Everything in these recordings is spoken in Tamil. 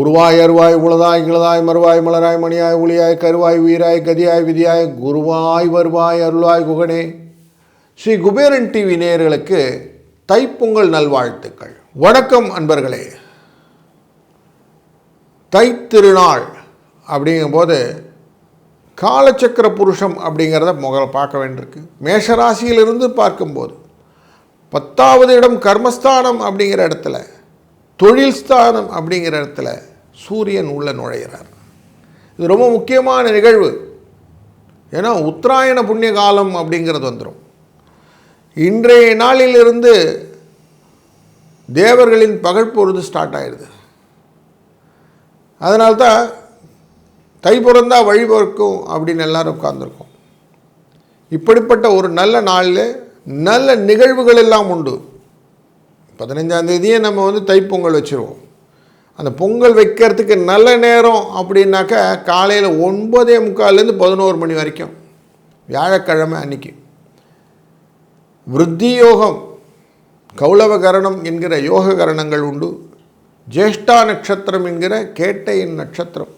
உருவாய் அருவாய் உளதாய் கிளதாய் மறுவாய் மலராய் மணியாய் ஒளியாய் கருவாய் உயிராய் கதியாய் விதியாய் குருவாய் வருவாய் அருளாய் குகனே. ஸ்ரீ குபேரன் டிவி நேயர்களுக்கு தைப்பொங்கல் நல்வாழ்த்துக்கள். வணக்கம் அன்பர்களே. தைத்திருநாள் அப்படிங்கும்போது காலச்சக்கர புருஷம் அப்படிங்கிறத முதல்ல பார்க்க வேண்டியிருக்கு. மேஷராசியிலிருந்து பார்க்கும்போது பத்தாவது இடம் கர்மஸ்தானம் அப்படிங்கிற இடத்துல தொழில் ஸ்தானம் அப்படிங்கிற இடத்துல சூரியன் உள்ள நுழைகிறார் இது ரொம்ப முக்கியமான நிகழ்வு. ஏன்னா உத்தராயண புண்ணிய காலம் அப்படிங்கிறது வந்துடும் இன்றைய நாளிலிருந்து தேவர்களின் பகல் ஸ்டார்ட் ஆயிடுது. அதனால்தான் தை பிறந்தா வழி பிறக்கும் அப்படின்னு எல்லாரும் உட்கார்ந்துருக்கோம். இப்படிப்பட்ட ஒரு நல்ல நாளில் நல்ல நிகழ்வுகள் எல்லாம் உண்டு. பதினஞ்சாம் தேதியே நம்ம வந்து தைப்பொங்கல் வச்சுருவோம். அந்த பொங்கல் வைக்கிறதுக்கு நல்ல நேரம் அப்படின்னாக்கா காலையில் ஒன்பதே முக்கால்லேருந்து பதினோரு மணி வரைக்கும். வியாழக்கிழமை அன்னைக்கு. விருத்தி யோகம் கௌளவகரணம் என்கிற யோக கரணங்கள் உண்டு. ஜேஷ்டா நட்சத்திரம் என்கிற கேட்டையின் நட்சத்திரம்.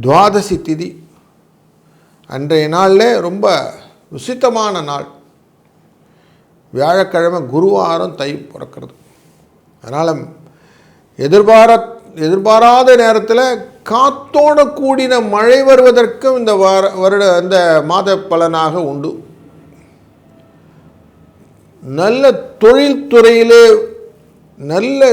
துவாதசி திதி. அன்றைய நாளில் ரொம்ப விசித்தமான நாள். வியாழக்கிழமை குருவாரம் தை பிறக்கிறது. அதனால் எதிர்பாரா எதிர்பாராத நேரத்தில் காத்தோட கூடின மழை வருவதற்கும் இந்த வார வருட இந்த மாத பலனாக உண்டு. நல்ல தொழில்துறையிலே நல்ல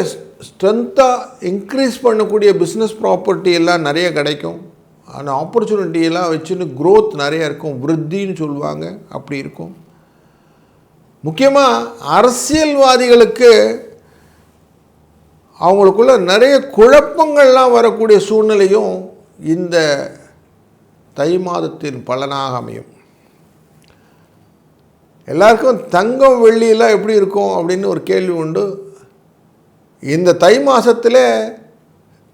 ஸ்ட்ரென்த்தாக இன்க்ரீஸ் பண்ணக்கூடிய பிஸ்னஸ் ப்ராப்பர்ட்டி எல்லாம் நிறைய கிடைக்கும். அந்த ஆப்பர்ச்சுனிட்டியெல்லாம் வச்சுன்னு க்ரோத் நிறையா இருக்கும். விருத்தின்னு சொல்லுவாங்க. அப்படி இருக்கும். முக்கியமாக அரசியல்வாதிகளுக்கு அவங்களுக்குள்ள நிறைய குழப்பங்கள்லாம் வரக்கூடிய சூழ்நிலையும் இந்த தை மாதத்தின் பலனாக அமையும். எல்லாருக்கும் தங்கம் வெள்ளியெல்லாம் எப்படி இருக்கும் அப்படின்னு ஒரு கேள்வி உண்டு. இந்த தை மாதத்தில்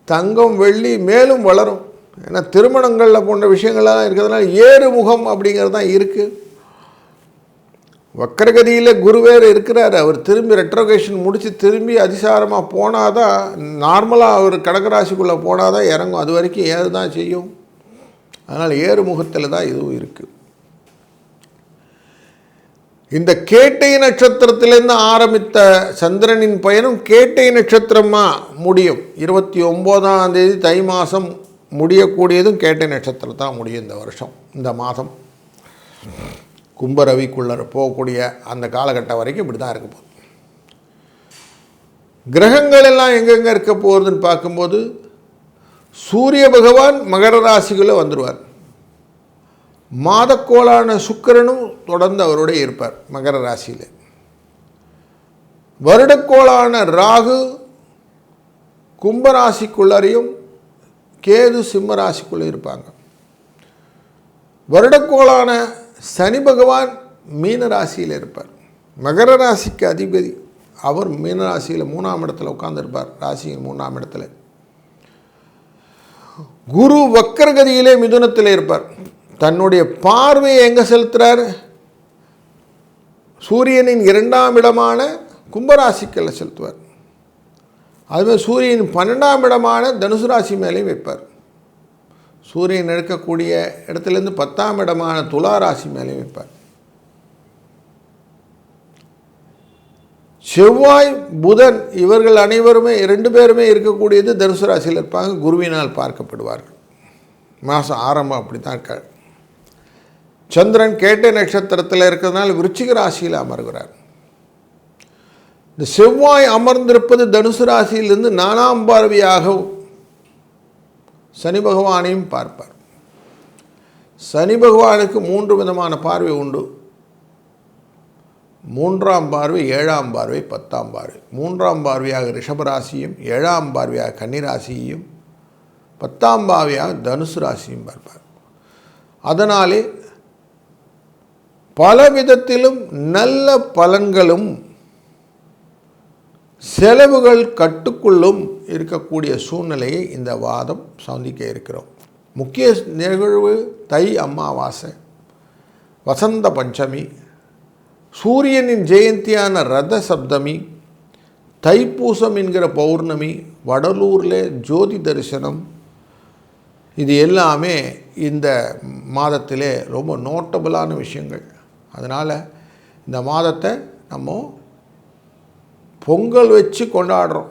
தங்கம் வெள்ளி மேலும் வளரும். ஏன்னா திருமணங்களில் போன்ற விஷயங்கள்லாம் இருக்கிறதுனால ஏறு முகம் அப்படிங்கிறது தான் இருக்குது வக்கரகதியில் குருவேர் இருக்கிறார். அவர் திரும்பி ரெட்ரோகேஷன் முடித்து திரும்பி அதிசாரமாக போனால் தான் நார்மலாக அவர் கடகராசிக்குள்ளே போனால் தான் இறங்கும். அது வரைக்கும் ஏறு தான் செய்யும். அதனால் ஏறு முகத்தில் தான் இதுவும் இருக்குது இந்த கேட்டை நட்சத்திரத்திலேருந்து ஆரம்பித்த சந்திரனின் பயணம் கேட்டை நட்சத்திரமாக முடியும். இருபத்தி ஒம்போதாம் தேதி தை மாதம் முடியக்கூடியதும் கேட்ட நட்சத்திரத்தில் தான் முடியும் இந்த வருஷம் இந்த மாதம். கும்பரவிக்குள்ளே போகக்கூடிய அந்த காலகட்டம் வரைக்கும் இப்படி தான் இருக்க போகுது. கிரகங்கள் எல்லாம் எங்கெங்கே இருக்க போகிறதுன்னு பார்க்கும்போது சூரிய பகவான் மகர ராசிக்குள்ளே வந்துடுவார் மாதக்கோளான சுக்கிரனும் தொடர்ந்து அவரோட இருப்பார் மகர ராசியில். வருடக்கோளான ராகு கும்பராசிக்குள்ளரையும் கேது சிம்ம ராசிக்குள்ளே இருப்பாங்க. வருடக்கோளான சனி பகவான் மீன ராசியில் இருப்பார். மகர ராசிக்கு அதிபதி. அவர் மீன ராசியில் மூணாம் இடத்துல உட்காந்துருப்பார் ராசியின் மூணாம் இடத்துல. குரு வக்கரகதியிலே மிதுனத்தில் இருப்பார். தன்னுடைய பார்வையை எங்கே செலுத்துகிறார் சூரியனின் இரண்டாம் இடமான கும்பராசிக்கல்ல செலுத்துவார். அதுமாதிரி சூரியன் பன்னெண்டாம் இடமான தனுசு ராசி மேலேயும் வைப்பார். சூரியன் எடுக்கக்கூடிய இடத்துலேருந்து பத்தாம் இடமான துலா ராசி மேலேயும் வைப்பார். செவ்வாய் புதன் இவர்கள் அனைவருமே ரெண்டு பேருமே இருக்கக்கூடியது தனுசு ராசியில் இருப்பாங்க. குருவினால் பார்க்கப்படுவார்கள். மாதம் ஆரம்பம் அப்படி தான் இருக்கார். சந்திரன் கேட்ட நட்சத்திரத்தில் இருக்கிறதுனால விருச்சிக ராசியில் அமர்கிறார். இந்த செவ்வாய் அமர்ந்திருப்பது தனுசு ராசியிலிருந்து நாலாம் பார்வையாக சனி பகவானையும் பார்ப்பார். சனி பகவானுக்கு மூன்று விதமான பார்வை உண்டு. மூன்றாம் பார்வை ஏழாம் பார்வை பத்தாம் பார்வை. மூன்றாம் பார்வையாக ரிஷபராசியும் ஏழாம் பார்வையாக கன்னிராசியையும் பத்தாம் பார்வையாக தனுசு ராசியும் பார்ப்பார். அதனாலே பல விதத்திலும் நல்ல பலன்களும் செலவுகள் கட்டுக்குள்ளும் இருக்கக்கூடிய சூழ்நிலையை இந்த வாதம் சந்திக்க இருக்கிறோம். முக்கிய நிகழ்வு தை அமாவாசை. வசந்த பஞ்சமி. சூரியனின் ஜெயந்தியான ரத சப்தமி. தைப்பூசம் என்கிற பௌர்ணமி. வடலூரில் ஜோதி தரிசனம். இது எல்லாமே இந்த மாதத்திலே ரொம்ப நோட்டபுளான விஷயங்கள். அதனால் இந்த மாதத்தை நம்ம பொங்கல் வச்சு கொண்டாடுறோம்.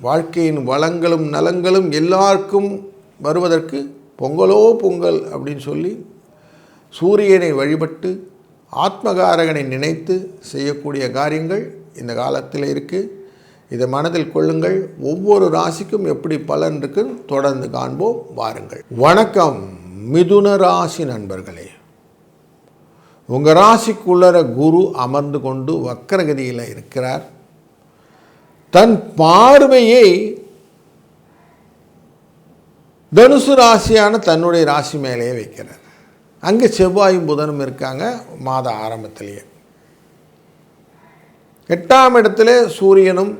வாழ்க்கையின் வளங்களும் நலங்களும் எல்லாருக்கும் வருவதற்கு பொங்கலோ பொங்கல் அப்படின்னு சொல்லி சூரியனை வழிபட்டு ஆத்மகாரகனை நினைத்து செய்யக்கூடிய காரியங்கள் இந்த காலத்தில் இருக்குது இதை மனதில் கொள்ளுங்கள். ஒவ்வொரு ராசிக்கும் எப்படி பலன் இருக்குன்னு தொடர்ந்து காண்போம். வாருங்கள். வணக்கம். மிதுன ராசி நண்பர்களே. உங்கள் ராசிக்குள்ளர குரு அமர்ந்து கொண்டு வக்கரகதியில் இருக்கிறார். தன் பார்வையை தனுசு ராசியான தன்னுடைய ராசி மேலேயே வைக்கிறார். அங்கே செவ்வாயும் புதனும் இருக்காங்க மாத ஆரம்பத்திலேயே. எட்டாம் இடத்துல சூரியனும்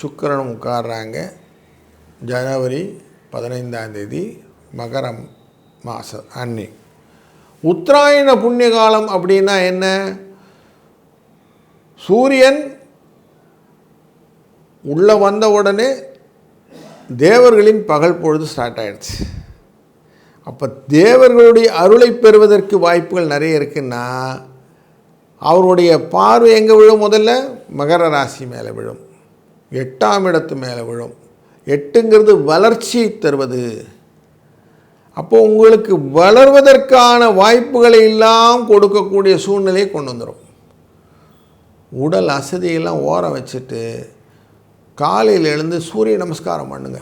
சுக்கிரனும் உட்கார்றாங்க. ஜனவரி பதினைந்தாம் தேதி மகரம் மாதம் அன்னி. உத்தராயண புண்ணிய காலம் அப்படின்னா என்ன? சூரியன் உள்ளே வந்த உடனே தேவர்களின் பகல் பொழுது ஸ்டார்ட் ஆயிடுச்சு. அப்போ தேவர்களுடைய அருளை பெறுவதற்கு வாய்ப்புகள் நிறைய இருக்குன்னா அவருடைய பார்வை எங்கே விழும் முதல்ல? மகர ராசி மேலே விழும். எட்டாம் இடத்து மேலே விழும். எட்டுங்கிறது வளர்ச்சி தருவது. அப்போ உங்களுக்கு வளர்வதற்கான வாய்ப்புகளை எல்லாம் கொடுக்கக்கூடிய சூழ்நிலையை கொண்டு வந்துடும் உடல் அசதியெல்லாம் ஓரம் வச்சுட்டு காலையில் எழுந்து சூரிய நமஸ்காரம் பண்ணுங்க.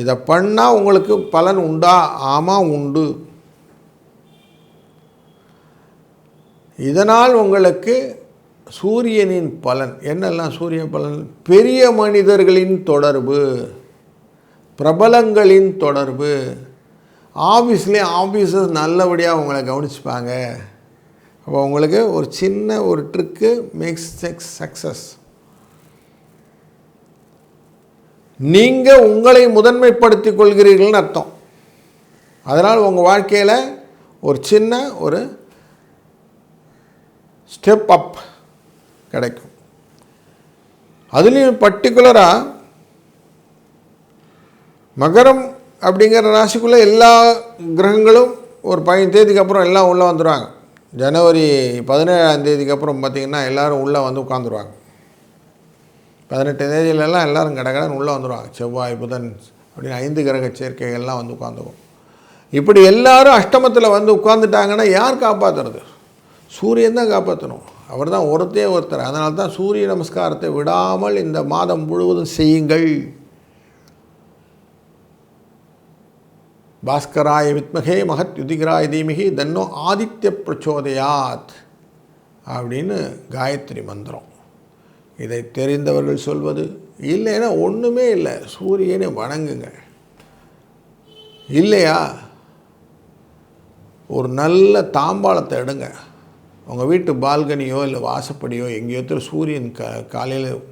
இதை பண்ணால் உங்களுக்கு பலன் உண்டா? ஆமாம் உண்டு. இதனால் உங்களுக்கு சூரியனின் பலன் என்னெல்லாம் சூரிய பலன்? பெரிய மனிதர்களின் தொடர்பு. பிரபலங்களின் தொடர்பு. ஆஃபீஸ்லேயே ஆஃபீஸர்ஸ் நல்லபடியாக உங்களை கவனிச்சுப்பாங்க. அப்போ உங்களுக்கு ஒரு சின்ன ஒரு ட்ரிக்கு மேக்ஸ் செக்ஸ் சக்ஸஸ் நீங்கள் உங்களை முதன்மைப்படுத்திக் கொள்கிறீர்கள்னு அர்த்தம். அதனால் உங்கள் வாழ்க்கையில் ஒரு சின்ன ஒரு ஸ்டெப் அப் கிடைக்கும். அதுலேயும் பர்டிகுலராக மகரம் அப்படிங்கிற ராசிக்குள்ளே எல்லா கிரகங்களும் ஒரு பதினஞ்சு தேதிக்கு அப்புறம் எல்லாம் உள்ளே வந்துடுவாங்க ஜனவரி பதினேழாம் தேதிக்கு அப்புறம் பார்த்திங்கன்னா எல்லோரும் உள்ளே வந்து உட்காந்துருவாங்க பதினெட்டு தேதியிலலாம் எல்லோரும் கடகடன் உள்ளே வந்துடுவாங்க செவ்வாய் புதன் அப்படின்னு ஐந்து கிரக சேர்க்கைகள்லாம் வந்து உட்காந்துக்கும் இப்படி எல்லாரும் அஷ்டமத்தில் வந்து உட்காந்துட்டாங்கன்னா யார் காப்பாற்றுறது சூரியன் தான் காப்பாற்றணும் அவர் தான் ஒருத்தே ஒருத்தர். அதனால தான் சூரிய நமஸ்காரத்தை விடாமல் இந்த மாதம் முழுவதும் செய்யுங்கள். பாஸ்கராய வித்மகே மகத் யுதிகராய தீமிகி தன்னோ ஆதித்ய பிரச்சோதயாத் அப்படின்னு காயத்ரி மந்திரம். இதை தெரிந்தவர்கள் சொல்வது இல்லைன்னா ஒன்றுமே இல்லை சூரியனை வணங்குங்க. இல்லையா? ஒரு நல்ல தாம்பாளத்தை எடுங்க. உங்கள் வீட்டு பால்கனியோ இல்லை வாசப்படியோ எங்கேயோ சூரியன் க காலையில்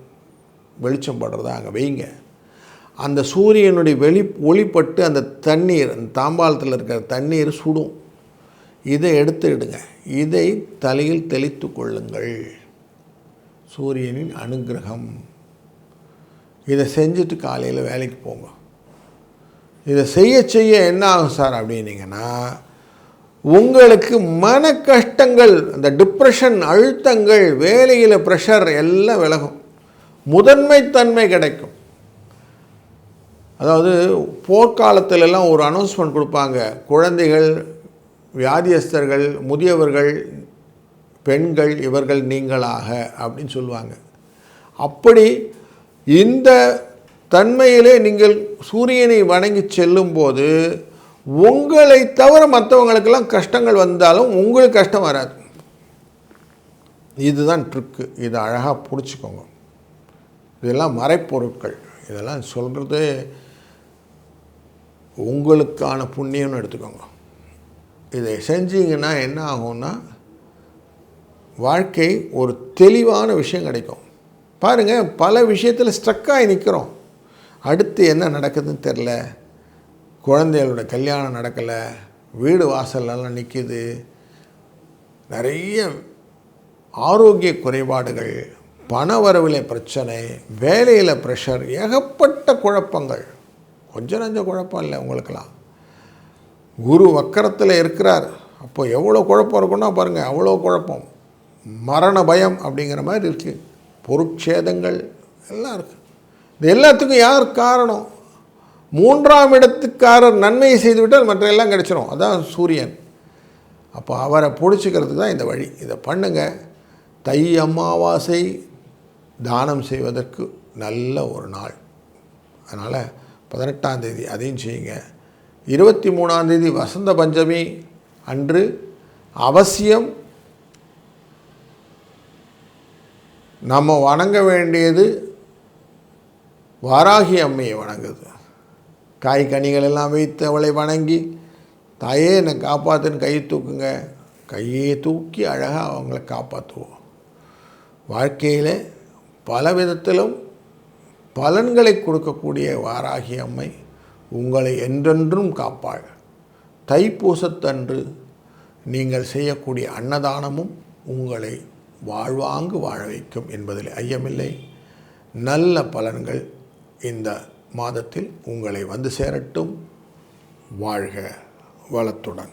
வெளிச்சம் படுறதா அங்கே வைங்க. அந்த சூரியனுடைய வெளி ஒளிப்பட்டு அந்த தண்ணீர் அந்த தாம்பாளத்தில் இருக்கிற தண்ணீர் சுடும். இதை எடுத்துடுங்க. இதை தலையில் தெளித்து கொள்ளுங்கள். சூரியனின் அனுகிரகம். இதை செஞ்சுட்டு காலையில் வேலைக்கு போங்க. இதை செய்ய செய்ய என்ன ஆகும் சார் அப்படின்னீங்கன்னா உங்களுக்கு மன கஷ்டங்கள் அந்த டிப்ரெஷன் அழுத்தங்கள் வேலையில் ப்ரெஷர் எல்லாம் விலகும். முதன்மைத்தன்மை கிடைக்கும். அதாவது போர்க்காலத்திலெல்லாம் ஒரு அனௌன்ஸ்மெண்ட் கொடுப்பாங்க. குழந்தைகள் வியாதியஸ்தர்கள் முதியவர்கள் பெண்கள் இவர்கள் நீங்களாக அப்படின்னு சொல்லுவாங்க. அப்படி இந்த தன்மையிலே நீங்கள் சூரியனை வணங்கி செல்லும்போது உங்களை தவிர மற்றவங்களுக்கெல்லாம் கஷ்டங்கள் வந்தாலும் உங்களுக்கு கஷ்டம் வராது. இதுதான் ட்ரிக்கு இதை அழகாக பிடிச்சிக்கோங்க. இதெல்லாம் மறைப்பொருட்கள். இதெல்லாம் சொல்கிறது உங்களுக்கான புண்ணியம்னு எடுத்துக்கோங்க. இதை செஞ்சீங்கன்னா என்ன ஆகும்னா வாழ்க்கை ஒரு தெளிவான விஷயம் கிடைக்கும். பாருங்கள் பல விஷயத்தில் ஸ்ட்ரக்காகி நிற்கிறோம் அடுத்து என்ன நடக்குதுன்னு தெரில குழந்தைகளோட கல்யாணம் நடக்கலை. வீடு வாசல்லாம் நிற்கிது நிறைய ஆரோக்கிய குறைபாடுகள் பண வரவில் பிரச்சனை வேலையில் ப்ரெஷர் ஏகப்பட்ட குழப்பங்கள். கொஞ்சம் நஞ்ச குழப்பம் இல்லை உங்களுக்கெல்லாம். குரு வக்கரத்தில் இருக்கிறார். அப்போ எவ்வளோ குழப்பம் இருக்குன்னா பாருங்கள் அவ்வளோ குழப்பம். மரண பயம் அப்படிங்கிற மாதிரி இருக்குது பொருட்சேதங்கள் எல்லாம் இருக்குது இது எல்லாத்துக்கும் யார் காரணம்? மூன்றாம் இடத்துக்காரர் நன்மையை செய்துவிட்டால் மற்ற எல்லாம் கிடச்சிரும். அதான் சூரியன். அப்போ அவரை பிடிச்சிக்கிறதுக்கு தான் இந்த வழி. இதை பண்ணுங்கள் தை அமாவாசை தானம் செய்வதற்கு நல்ல ஒரு நாள். அதனால் பதினெட்டாம் தேதி அதையும் செய்யுங்க. இருபத்தி மூணாம் தேதி வசந்த பஞ்சமி அன்று அவசியம் நம்ம வணங்க வேண்டியது வாராகி அம்மையை வணங்குது. காய் கனிகள் எல்லாம் வைத்து அவளை வணங்கி தாயே என்னை காப்பாற்றுன்னு கையை தூக்குங்க. கையை தூக்கி அழகாக அவங்கள காப்பாற்றுவோம் வாழ்க்கையில் பல விதத்திலும் பலன்களை கொடுக்கக்கூடிய வாராகி அம்மை உங்களை என்றென்றும் காப்பாள். தைப்பூசத்தன்று நீங்கள் செய்யக்கூடிய அன்னதானமும் உங்களை வாழ்வாங்கு வாழ வைக்கும் என்பதில் ஐயமில்லை. நல்ல பலன்கள் இந்த மாதத்தில் உங்களை வந்து சேரட்டும். வாழ்க வளத்துடன்.